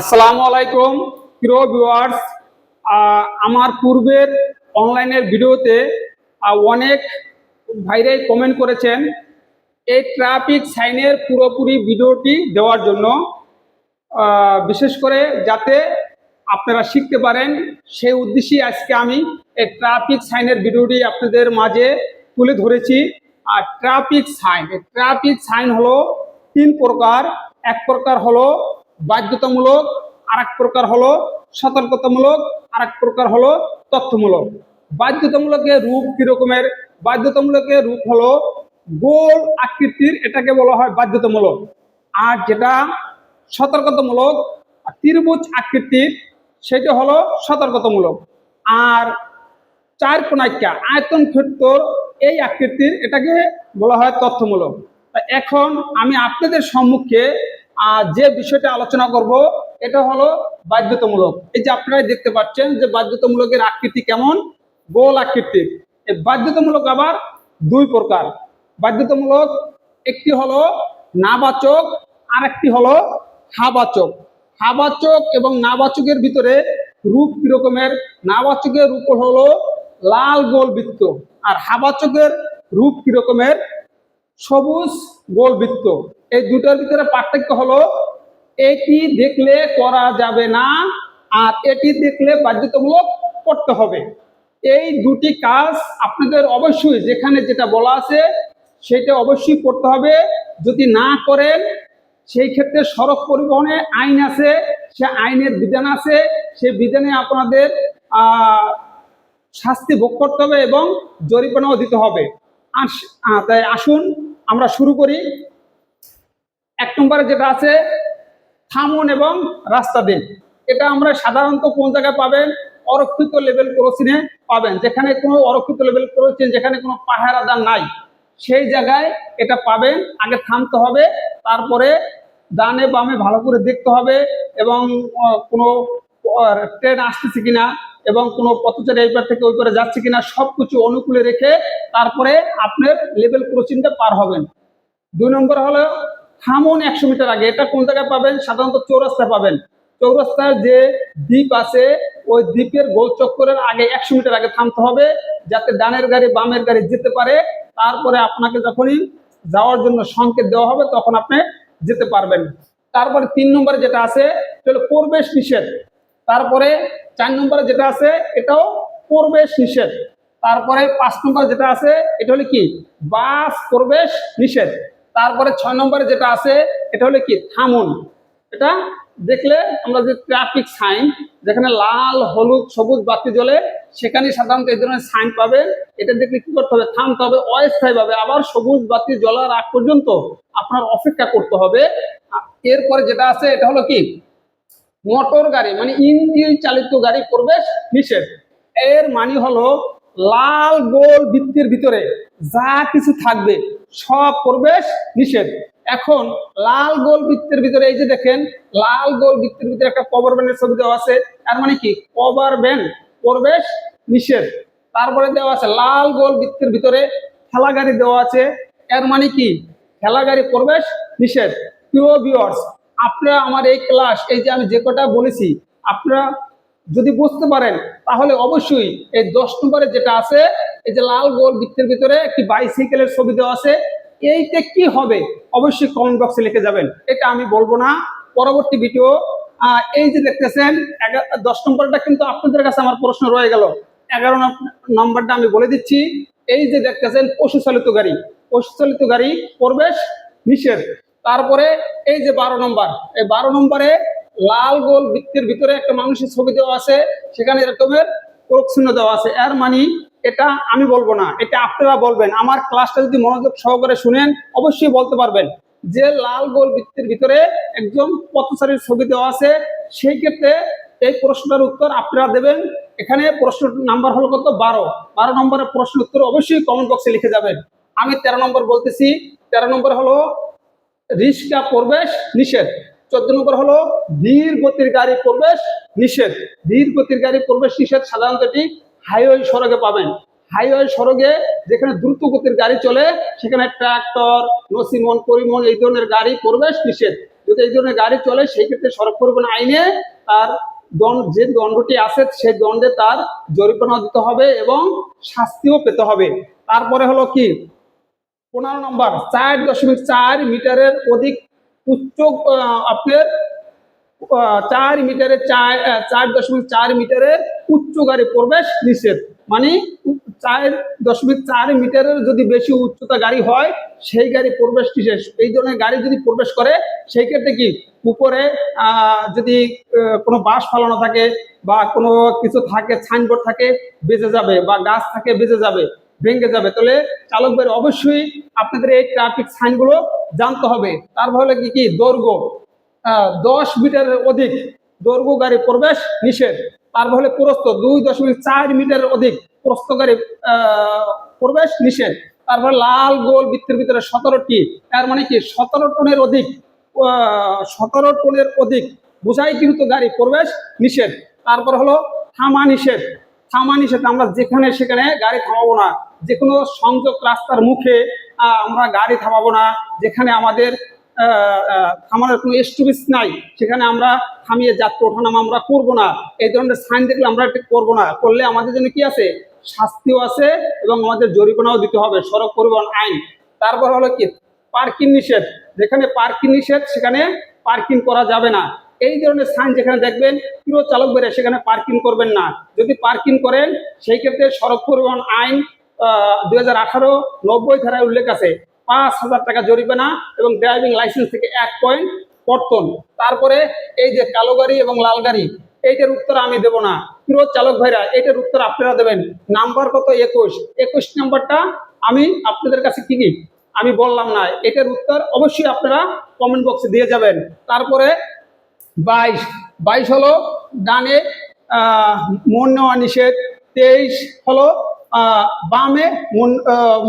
আসসালামু আলাইকুম, প্রিয় ভিউয়ার্স আমার পূর্বের অনলাইনের ভিডিওতে অনেক ভাইরাই কমেন্ট করেছেন, এই ট্রাফিক সাইনের পুরোপুরি ভিডিওটি দেওয়ার জন্য বিশেষ করে যাতে আপনারা শিখতে পারেন, সেই উদ্দেশ্যে আজকে আমি এই ট্রাফিক সাইনের ভিডিওটি আপনাদের মাঝে তুলে ধরেছি। আর ট্রাফিক সাইন ট্রাফিক সাইন হলো তিন প্রকার, এক প্রকার হলো বাধ্যতামূলক আর এক প্রকার হলো সতর্কতামূলক আর এক প্রকার হলো তথ্যমূলক। বাধ্যতামূলকের রূপ কি রকমের? বাধ্যতামূলকের রূপ হলো গোল আকৃতির, এটাকে বলা হয় বাধ্যতামূলক। আর যেটা সতর্কতামূলক ত্রিভুজ আকৃতির, সেটা হলো সতর্কতামূলক। আর চার কোনাইকা আয়তন ক্ষেত্র, এই আকৃতির, এটাকে বলা হয় তথ্যমূলক। এখন আমি আপনাদের সম্মুখে যে বিষয়টা আলোচনা করব, এটা হলো বাধ্যতামূলক। এই যে আপনারা দেখতে পাচ্ছেন যে বাধ্যতামূলকের আকৃতি কেমন? গোল আকৃতির এই বাধ্যতামূলক আবার দুই প্রকার। বাধ্যতামূলক, একটি হলো নাবাচক আর একটি হলো হাবাচক। হাবাচক এবং নাবাচকের ভিতরে রূপ কি রকমের নাবাচকের রূপ হলো লাল গোল বৃত্ত আর হাবাচকের রূপ কি রকমের সবুজ গোল বৃত্ত। এই দুটার ভিতরে পার্থক্য হলো, এটি দেখলে করা যাবে না আর এটি দেখলে বাধ্যতামূলক করতে হবে। এই দুটি কাজ আপনাদের অবশ্যই যেখানে যেটা বলা আছে সেটা অবশ্যই করতে হবে। যদি না করেন, সেই ক্ষেত্রে সড়ক পরিবহনে আইন আছে, সে আইনের বিধান আছে, সে বিধানে আপনাদের শাস্তি ভোগ করতে হবে এবং জরিমানাও দিতে হবে। আস- তাই আসুন, আমরা শুরু করি। এক নম্বরে যেটা আছে, থামুন এবং রাস্তা দিন। এটা আমরা সাধারণত কোন জায়গায় পাবেন? অরক্ষিত লেভেল ক্রসিংয়ে পাবেন। যেখানে কোনো অরক্ষিত লেভেল ক্রসিং, যেখানে কোনো পাহারাদার নাই, সেই জায়গায় এটা পাবেন। আগে থামতে হবে, তারপরে ডানে বামে ভালো করে দেখতে হবে এবং কোনো ট্রেন আসতেছে কিনা এবং কোনো পথচারী এই পার থেকে ওই পারে যাচ্ছে কিনা সব কিছু অনুকূলে রেখে তারপরে আপনার লেভেল ক্রসিংটা পার হবেন। দুই নম্বর হলো থামুন একশো মিটার আগে। এটা কোন জায়গায় পাবেন? সাধারণত চৌরাস্তায় পাবেন। চৌরাস্তার যে দ্বীপ আছে, ওই দ্বীপের গোল চক্করের আগে একশো মিটার আগে থামতে হবে, যাতে ডানের গাড়ি, বামের গাড়ি যেতে পারে। তারপরে আপনাকে যখনই যাওয়ার জন্য সংকেত দেওয়া হবে, তখন আপনি যেতে পারবেন। তারপরে তিন নম্বরে যেটা আছে সেটা প্রবেশ নিষেধ। তারপরে চার নম্বরে যেটা আছে, এটাও প্রবেশ নিষেধ। তারপরে পাঁচ নম্বর যেটা আছে, এটা হলো কি? বাস প্রবেশ নিষেধ। তারপরে ছয় নম্বরে যেটা আছে, এটা হলো কি? থামুন। এটা দেখলে আমরা যে ট্রাফিক সাইন যেখানে লাল, হলুদ, সবুজ বাতি জ্বলে, সেখানে সাধারণত এই ধরনের সাইন পাবে। এটা দেখলে কি করতে হবে? থামতে হবে অস্থায়ীভাবে। আবার সবুজ বাতি জ্বলার আগ পর্যন্ত আপনার অপেক্ষা করতে হবে। এরপরে যেটা আছে, এটা হলো কি? মোটর গাড়ি মানে ইঞ্জিন চালিত গাড়ি প্রবেশ নিষেধ। এর মানে হলো লাল গোল বৃত্তির ভিতরে যা কিছু থাকবে সব প্রবেশ নিষেধ। এখন লাল গোল বৃত্তের ভিতরে এই যে দেখেন, লাল গোল বৃত্তের ভিতরে একটা কভার ব্যান্ডের ছবি দেওয়া আছে। তার মানে কি? কভার ব্যান্ড প্রবেশ নিষেধ। তারপরে দেওয়া আছে, লাল গোল বৃত্তের ভিতরে ঠেলা গাড়ি দেওয়া আছে। এর মানে কি? ঠেলা গাড়ি প্রবেশ নিষেধ। প্রিয় ভিউয়ার্স আপনারা আমার এই ক্লাস এই যে আমি যে কটা বলেছি, আপনারা যদি বুঝতে পারেন, তাহলে অবশ্যই এই দশ নম্বরে যেটা আছে এই যে লাল গোল বৃত্তের ভিতরে একটি বাইসাইকেলের ছবি দেওয়া আছে, এইটা কি হবে? অবশ্যই কমেন্ট বক্সে লিখে যাবেন। এটা আমি বলব না। পরবর্তী ভিডিও এই যে দেখতেছেন দশ নম্বরটা কিন্তু আপনাদের কাছে আমার প্রশ্ন রয়ে গেল। এগারো নম- নম্বরটা আমি বলে দিচ্ছি। এই যে দেখতেছেন পশু চালিত গাড়ি। পশু চালিত গাড়ি প্রবেশ নিষেধ। তারপরে এই যে বারো নম্বর, এই বারো নম্বরে লাল গোল বৃত্তের ভিতরে একটা মানুষের ছবি দেওয়া আছে। সেখানে এরকমের চিহ্ন দেওয়া আছে। এর মানে এটা আমি বলব না, এটা আপনারা বলবেন। আমার ক্লাসটা যদি মনোযোগ সহকারে শুনেন, অবশ্যই বলতে পারবেন যে লাল গোল বৃত্তের ভিতরে একজন পথচারীর ছবি দেওয়া আছে। সেই ক্ষেত্রে এই প্রশ্নটার উত্তর আপনারা দেবেন। এখানে প্রশ্ন নাম্বার হলো কত? বারো। বারো নম্বরের প্রশ্ন উত্তর অবশ্যই কমেন্ট বক্সে লিখে যাবেন। আমি তেরো নম্বর বলতেছি। তেরো নম্বর হলো রিক্সা প্রবেশ নিষেধ। চোদ্দ নম্বর হলো, ধীর গতির গাড়ি প্রবেশ নিষেধ। ধীর গতির গাড়ি প্রবেশ নিষেধ সাধারণত এটি হাইওয়ে সড়কে পাবেন। হাইওয়ে সড়কে যেখানে দ্রুত গতির গাড়ি চলে, সেখানে ট্রাক্টর, নসিমন পরিবহন এই ধরনের গাড়ি প্রবেশ নিষেধ। যদি এই ধরনের গাড়ি চলে, সেই ক্ষেত্রে সড়ক পরিবহন আইনে তার দণ্ড, যে দণ্ডটি আছে সেই দণ্ডে তার জরিমানা দিতে হবে এবং শাস্তিও পেতে হবে। তারপরে হলো কি? পনেরো নম্বর, চার দশমিক চার মিটারের অধিক উচ্চ আপনার চার মিটারে চার চার দশমিক চার মিটারের উচ্চ গাড়ি প্রবেশ নিষেধ। মানে চার দশমিক চার মিটারের যদি বেশি উচ্চতা গাড়ি হয়, সেই গাড়ি প্রবেশ নিষেধ। এই ধরনের গাড়ি যদি প্রবেশ করে, সেই ক্ষেত্রে কি উপরে যদি কোনো বাস ফালানো থাকে বা কোনো কিছু থাকে, সাইনবোর্ড থাকে, বেঁচে যাবে বা গাছ থাকে, বেঁচে যাবে, ভেঙে যাবে, তাহলে চালকদের অবশ্যই আপনাদের এই ট্রাফিক সাইনগুলো জানতে হবে। তারপর হলে কি কি দৈর্ঘ্য দশ মিটারের অধিক দৈর্ঘ্য গাড়ি প্রবেশ নিষেধ। তারপর হলে প্রস্থ দুই দশমিক চার মিটারের অধিক প্রস্থ গাড়ি প্রবেশ নিষেধ। তারপর লাল গোল বৃত্তের ভিতরে সতেরোটি তার মানে কি সতেরো টনের অধিক সতেরো টনের অধিক বোঝাইকৃত গাড়ি প্রবেশ নিষেধ। তারপর হলো থামা নিষেধ। থামা নিষেধ, আমরা যেখানে সেখানে গাড়ি থামাবো না। যে কোনো সংযোগ রাস্তার মুখে আমরা গাড়ি থামাবো না। যেখানে আমাদের থামানোর কোনো স্টপিস নাই। সেখানে আমরা থামিয়ে যাত্রী ওঠানামা আমরা করব না। এই ধরনের সাইন দেখলে আমরা করব না। করলে আমাদের জন্য কি আছে? শাস্তিও আছে এবং আমাদের জরিমানাও দিতে হবে, সড়ক পরিবহন আইন। তারপর হলো কি? পার্কিং নিষেধ। যেখানে পার্কিং নিষেধ, সেখানে পার্কিং করা যাবে না। এই ধরনের সাইন যেখানে দেখবেন প্রিয় চালক বেড়ে সেখানে পার্কিং করবেন না। যদি পার্কিং করেন, সেই ক্ষেত্রে সড়ক পরিবহন আইন দুই হাজার আঠারো নব্বই ধারায় উল্লেখ আছে। পাঁচ হাজার টাকা জরিমানা এবং ড্রাইভিং লাইসেন্স থেকে এক পয়েন্ট কর্তন। তারপরে এই যে কালো গাড়ি এবং লাল গাড়ি, এইটার উত্তর আমি দেব না। প্রিয় চালক ভাইরা, এইটার উত্তর আপনারা দেবেন। নাম্বার কত? একুশ। একুশ নাম্বারটা আমি আপনাদের কাছে কি কি? আমি বললাম না। এটার উত্তর অবশ্যই আপনারা কমেন্ট বক্সে দিয়ে যাবেন। তারপরে বাইশ। বাইশ হলো ডানে মন নেওয়া নিষেধ। তেইশ হলো বামে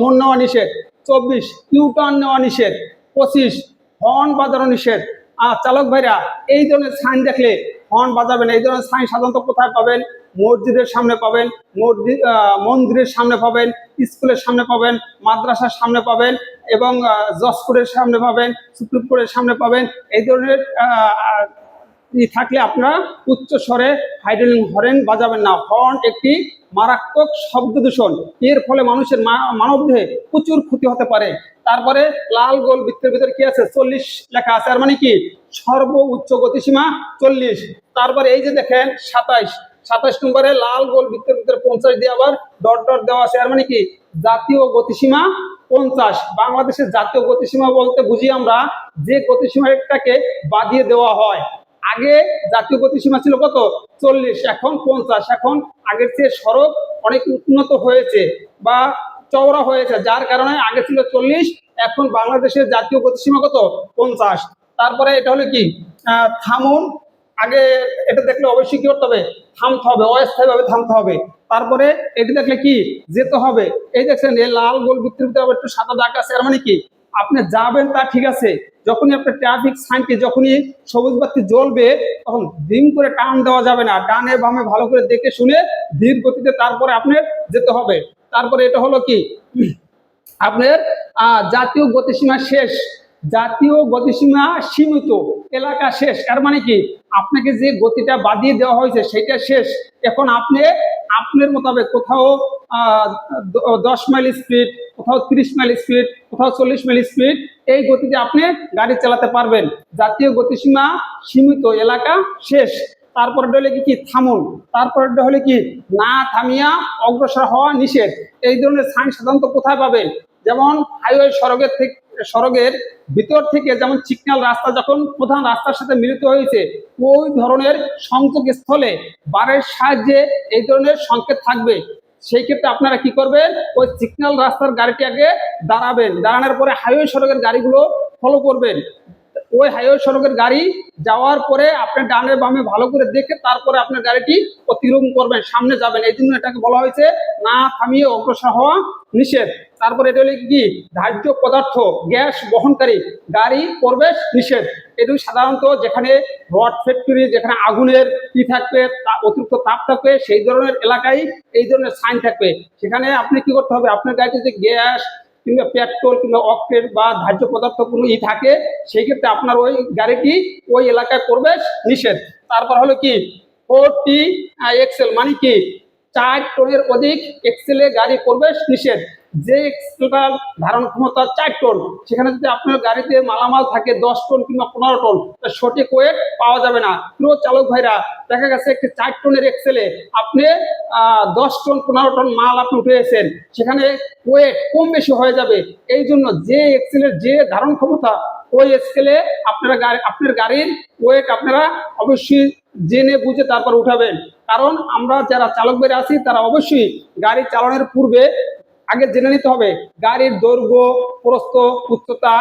মন নেওয়া নিষেধ। চব্বিশ ইউটার্ন নেওয়া নিষেধ, পঁচিশ হর্ন বাজানো নিষেধ। আর চালক ভাইরা, এই ধরনের সাইন দেখলে হর্ন বাজাবেন, এই ধরনের সাইন সাধারণত কোথায় পাবেন? মসজিদের সামনে পাবেন মসজিদ মন্দিরের সামনে পাবেন, স্কুলের সামনে পাবেন, মাদ্রাসার সামনে পাবেন এবং জজকোর্টের সামনে পাবেন, সুপ্রিম কোর্টের সামনে পাবেন। এই ধরনের থাকলে আপনারা উচ্চ স্বরে হাইড্রোলিং হরেন বাজাবেন না। হর্ন একটি মারাত্মক শব্দ দূষণ। এর ফলে মানুষের মানব দেহে প্রচুর ক্ষতি হতে পারে। তারপরে লাল গোল বৃত্তের ভিতরে কি আছে? চল্লিশ লেখা আছে। আর মানে কি? সর্ব উচ্চ গতিসীমা চল্লিশ। তারপরে এই যে দেখেন, সাতাইশ। সাতাইশ নম্বরে লাল গোল বৃত্তের ভিতরে পঞ্চাশ দিয়ে আবার ডট ডট দেওয়া আছে। আর মানে কি? জাতীয় গতিসীমা পঞ্চাশ। বাংলাদেশের জাতীয় গতিসীমা বলতে বুঝি আমরা যে গতিসীমাটাকে বাদিয়ে দেওয়া হয়। আগে জাতীয় গতিসীমা ছিল কত? চল্লিশ, এখন পঞ্চাশ, এখন আগের চেয়ে সড়ক অনেক উন্নত হয়েছে বা চওড়া হয়েছে, যার কারণে আগে ছিল চল্লিশ, এখন বাংলাদেশের জাতীয় গতিসীমা কত? পঞ্চাশ। তারপরে এটা হলো কি? থামুন। আগে এটা দেখলে অবশ্যই কি করতে হবে? থামতে হবে, অস্থায়ীভাবে থামতে হবে। তারপরে এটি দেখলে কি? যেতে হবে। এই দেখছেন, এই লাল গোল বৃত্তির ভিতরে একটু সাদা দাগ আছে আর মানে কি? আপনি যাবেন, তা ঠিক আছে। যখনই আপনার ট্রাফিক সাইনটি যখনই সবুজ বাতি জ্বলবে, তখন দিন করে টান দেওয়া যাবে না। ডানে বামে ভালো করে দেখে শুনে ধীর গতিতে তারপরে আপনার যেতে হবে। তারপরে এটা হলো কি? আপনার জাতীয় গতিসীমা শেষ। জাতীয় গতিসীমা সীমিত, এলাকা শেষ। এর মানে কি? আপনাকে যে গতিটা বাদিয়ে দেওয়া হয়েছে, সেটা শেষ। এখন আপনি, আপনার মোতাবেক কোথাও দশ মাইল স্পিড কোথাও তিরিশ মাইল স্পিড কোথাও চল্লিশ মাইল স্পিড এই গতিতে আপনি গাড়ি চালাতে পারবেন। জাতীয় গতিসীমা সীমিত, এলাকা শেষ। তারপরে হলে কি? কি থামুন। তারপরে হলে কি? না থামিয়া অগ্রসর হওয়া নিষেধ। এই ধরনের সাইন সাধারণত কোথায় পাবেন? যেমন হাইওয়ে সড়কের থেকে, সড়কের ভিতর থেকে যেমন সিগন্যাল রাস্তা যখন প্রধান রাস্তার সাথে মিলিত হয়েছে, ওই ধরনের সংযোগ স্থলে বারের সাহায্যে এই ধরনের সংকেত থাকবে। সেই ক্ষেত্রে আপনারা কি করবেন? ওই সিগন্যাল রাস্তার গাড়িটি আগে দাঁড়াবেন। দাঁড়ানোর পরে হাইওয়ে সড়কের গাড়িগুলো ফলো করবেন। ওই হাইওয়ে সড়কের গাড়ি যাওয়ার পরে আপনি ডানে বামে ভালো করে দেখে তারপরে আপনার গাড়িটি অতিক্রম করবেন, সামনে যাবেন। এই জন্য এটাকে বলা হয়েছে না থামিয়ে অগ্রসর হওয়া নিষেধ। তারপরে এটা হলো কি? ধার্য পদার্থ, গ্যাস বহনকারী গাড়ি প্রবেশ নিষেধ। এটুকু সাধারণত যেখানে রড ফ্যাক্টরি যেখানে আগুনের কি থাকবে অতিরিক্ত তাপ থাকবে, সেই ধরনের এলাকায় এই ধরনের সাইন থাকবে। সেখানে আপনি কি করতে হবে? আপনার গাড়িতে যে গ্যাস কিংবা পেট্রোল কিংবা অক্টের বা ধার্য পদার্থ কোনো ই থাকে, সেই ক্ষেত্রে আপনার ওই গাড়িটি ওই এলাকায় প্রবেশ নিষেধ। তারপর হলো কি? ফোরটি এক্সেল মানে কি? চার টনের অধিক এক্সেলে গাড়ি প্রবেশ নিষেধ। যে এক্সেলটার ধারণ ক্ষমতা চার টন, সেখানে যদি আপনার গাড়িতে মালামাল থাকে দশ টন কিংবা পনেরো টন তার সঠিক ওয়েট পাওয়া যাবে না। প্রিয় চালক ভাইরা, দেখা গেছে একটি চার টনের এক্সেলে আপনি দশ টন, পনেরো টন মাল আপনি উঠেছেন সেখানে ওয়েট কম বেশি হয়ে যাবে। এই জন্য যে এক্সেলের যে ধারণ ক্ষমতা, ওই স্কেলে আপনারা গাড়ি, আপনার গাড়ির ওয়েট আপনারা অবশ্যই জেনে বুঝে তারপর উঠাবেন। কারণ আমরা যারা চালক বেড়ে আছি, তারা অবশ্যই গাড়ি চালানোর পূর্বে আগে জেনে নিতে হবে, গাড়ির দৈর্ঘ্য, প্রস্থ, উচ্চতা,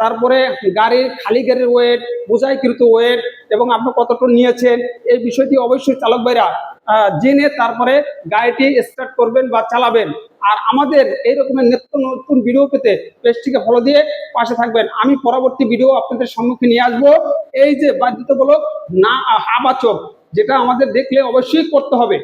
তারপরে গাড়ির খালি গাড়ির ওয়েট বোঝাইকৃত ওয়েট এবং আপনি কতটুকু নিয়েছেন, এই বিষয়টি অবশ্যই চালক ভাইরা জেনে তারপরে গাড়িটি স্টার্ট করবেন বা চালাবেন। আর আমাদের এই রকমের নিত্য নতুন ভিডিও পেতে পেজটিকে ফলো দিয়ে পাশে থাকবেন। আমি পরবর্তী ভিডিও আপনাদের সম্মুখে নিয়ে আসব। এই যে বাধ্যতামূলক না হাবাচক যেটা আমাদের দেখলে অবশ্যই করতে হবে।